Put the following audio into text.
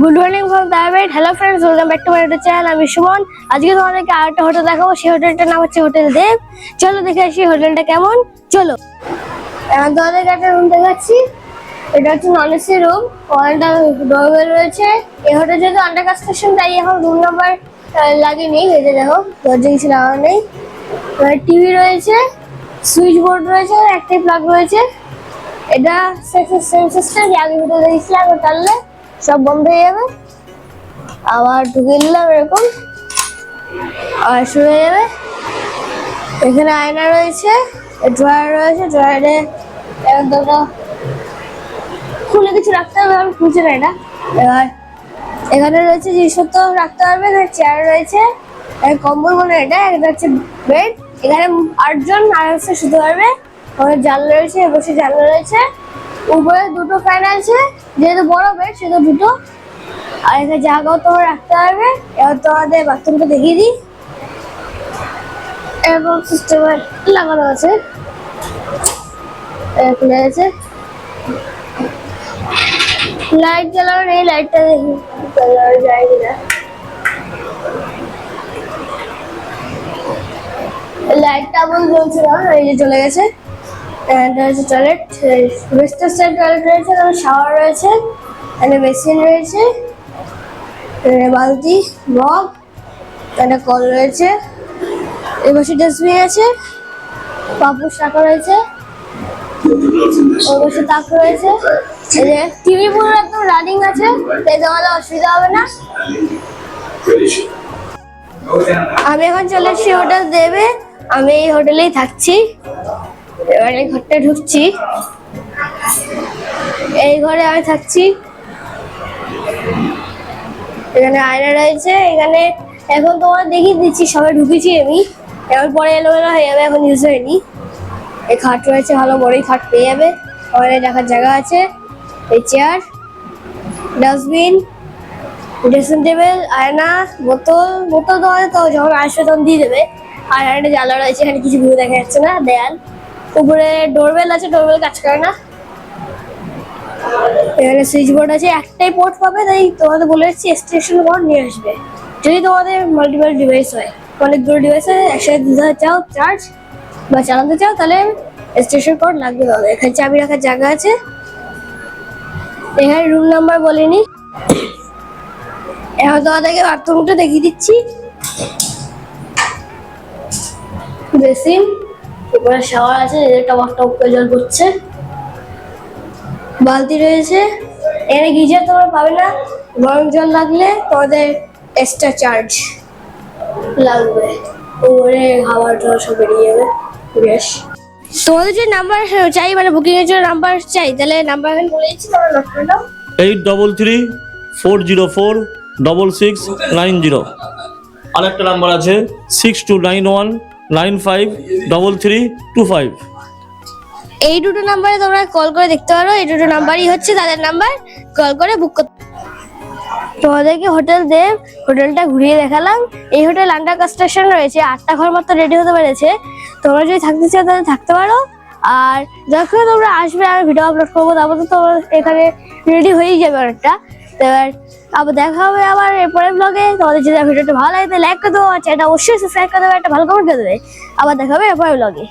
Good morning from দায়াবেট hello friends welcome back to my YouTube channel আমি সুমন। আজকে তোমাদেরকে আরেকটা হোটেল দেখাবো। সেই হোটেলটার নাম হচ্ছে হোটেল দেব চলো দেখে আসি হোটেলটা কেমন। চলো। এখন তোমাদেরকে একটা রুম দেখাচ্ছি। এটা হচ্ছে নন এসি রুম ওয়ানটা ডোরবেল রয়েছে। এই হোটেল যেহেতু আন্ডার কনস্ট্রাকশন তাই এখন রুম নাম্বার লাগেনি এই যে দেখো, দরজা কিছু লাগানো নেই। টিভি রয়েছে সুইচ বোর্ড রয়েছে একটাই প্লাগ রয়েছে। এটা সেম সিস্টেম আগে ভিডিও দেখেছিলাম টানলে সব বন্ধ হয়ে যাবে। আবার ঢুকে নিলাম এরকম। আর শুরু হয়ে যাবে এখানে আয়না রয়েছে, ড্রয়ার রয়েছে, ড্রয়ারে একদমটা খুলে কিছু রাখতে হবে, আমি খুঁজে না। এটা এবার এখানে রয়েছে জিনিসপত্র, রাখতে পারবে, এখানে চেয়ার রয়েছে কম্বল বলে এটা এটা হচ্ছে বেড এখানে আটজন আরামসে শুতে পারবে। ওখানে জানলা রয়েছে, বসে জানলা রয়েছে। উপরে দুটো ফ্যান আছে যেহেতু বড় বেড সেহেতু দুটো। আর এখানে জায়গাও তোমার রাখতে পারবে এবার তোমাদের বাথরুমটা দেখিয়ে দিই। এরকম সিস্টেমের লাগানো আছে। খুলে গেছে। লাইট জ্বালানো নেই লাইটটা দেখি। জ্বালানো যায় কিনা? লাইটটা আমার জ্বলছে না এই যে চলে গেছে। হচ্ছে টয়লেট ওয়েস্টার সাইড টয়লেট রয়েছে এখানে শাওয়ার রয়েছে এখানে বেসিন রয়েছে বালতি মগ এখানে কল রয়েছে, এই পাশে ডাস্টবিন আছে পাপুস রাখা রয়েছে পাশে তাক রয়েছে টিভি পুরো একদম রানিং আছে, তাই তোমাদের অসুবিধা হবে না। আমি এখন চলে এসেছি হোটেল দেবে, আমি এই হোটেলেই থাকছি। এবার এই ঘরটা ঢুকছি। এই ঘরে আমি থাকছি। এখানে আয়না রয়েছে, এখানে এখন তোমার দেখিয়ে দিচ্ছি সবাই ঢুকেছি আমি। এবার পরে এলোমেলো হয়ে যাবে, এখন ইউজ হয়নি। এই খাট রয়েছে, ভালো বড়ই খাট পেয়ে যাবে। ওখানে দেখার জায়গা আছে, এই চেয়ার ডাস্টবিন ড্রেসিং টেবিল আয়না, বোতল বোতল তোমাদের তো যখন আসবে তখন দিয়ে দেবে। আর একটা জ্বালা রয়েছে, এখানে কিছু ভিউ দেখা যাচ্ছে না, দেয়াল। উপরে ডোরবেল আছে ডোরবেল কাজ করে না। এখানে সুইচ বোর্ড আছে, একটাই পোর্ট পাবে, তাই তোমাদের বলে এসেছি এক্সটেনশন কোড নিয়ে আসবে। যদি তোমাদের মাল্টিপল ডিভাইস হয় অনেকগুলো হয় একসাথে চাও চার্জ বা চালাতে চাও, তাহলে স্টেশন কোড লাগবে তোমাদের। এখানে চাবি রাখার জায়গা আছে। এখানে রুম নাম্বার বলিনি এখন তোমাদেরকে বাথরুমটা দেখিয়ে দিচ্ছি। বেসিন। উপরে শাওয়ার আছে, এদের টপ টপ করে জল পড়ছে। বালতি রয়েছে। এখানে গিজার তোমরা পাবে না। গরম জল লাগলে তোমাদের এক্সট্রা চার্জ লাগবে। উপরে হাওয়া টাওয়া সব বেরিয়ে যাবে। বেশ। তোমাদের যে নাম্বার চাই মানে বুকিং এর জন্য নাম্বার চাই, তাহলে নাম্বার এখন বলে দিচ্ছি, তোমরা নোট করে নাও। Eight double three four zero four double six nine zero আরেকটা নাম্বার আছে six two nine one nine five double three two five. এই দুটো নাম্বারে তোমরা কল করে দেখতে পারো। এই দুটো নাম্বারই হচ্ছে তাদের নাম্বার। কল করে বুক করতে তোমাদেরকে হোটেল দেব, হোটেলটা ঘুরিয়ে দেখালাম। এই হোটেল আন্ডার কনস্ট্রাকশন রয়েছে। আটটা ঘর মতো রেডি হতে পেরেছে। তোমরা যদি থাকতে চাও তাহলে থাকতে পারো। আর যখন তোমরা আসবে, আমি ভিডিও আপলোড করব, তারপর তো তোমার এখানে রেডি হয়েই যাবে অনেকটা। এবার আবার দেখা হবে আবার এরপরের ব্লগে তোমাদের যদি ভিডিওটা ভালো লাগে লাইক করে দেবো। আর চ্যানেলটা অবশ্যই সাবস্ক্রাইব করে দেবে, একটা ভালো কমেন্ট করে দেবে। আবার দেখা হবে এরপরের ব্লগে